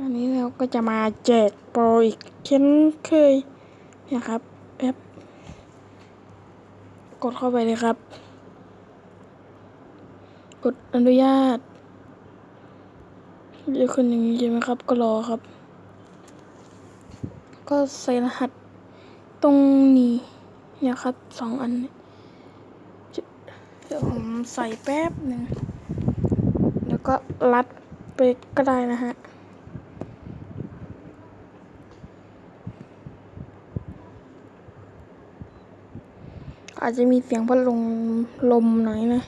อันนี้เราก็จะมาแจกโปรอีกเช่นเคยนะครับแอปกดเข้าไปเลยครับ กดอนุญาตเดี๋ยวขึ้นอย่างนี้ใช่ไหมครับ ก็รอครับ ก็ใส่รหัสตรงนี้เนี่ยครับสองอันจะเดี๋ยวผมใส่แป๊บหนึ่งแล้วก็รัดไปก็ได้นะฮะ อาจจะมีเสียงพัดลมลมหน่อยนะ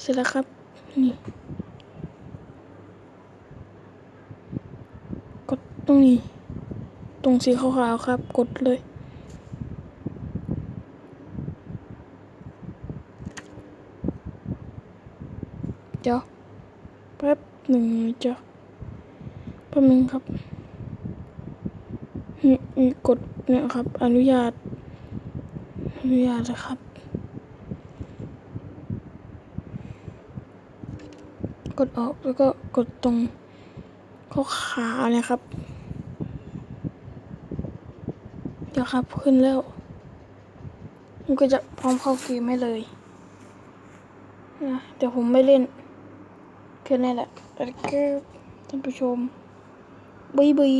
เสร็จแล้วครับ นี่ กดตรงนี้ ตรงสีขาวๆครับ กดเลย เดี๋ยวแป๊บหนึ่งนะจ๊ะแป๊บหนึงครับนี่กดเนี่ยครับ อนุญาต อนุญาตนะครับ กดออกแล้วก็กดตรงข้อขาเนี่ยครับ เดี๋ยวครับขึ้นแล้วมันก็จะพร้อมเข้าเกมให้เลยนะเดี๋ยวผมไม่เล่น แค่นี้แหละแล้วก็ท่านผู้ชมบายบาย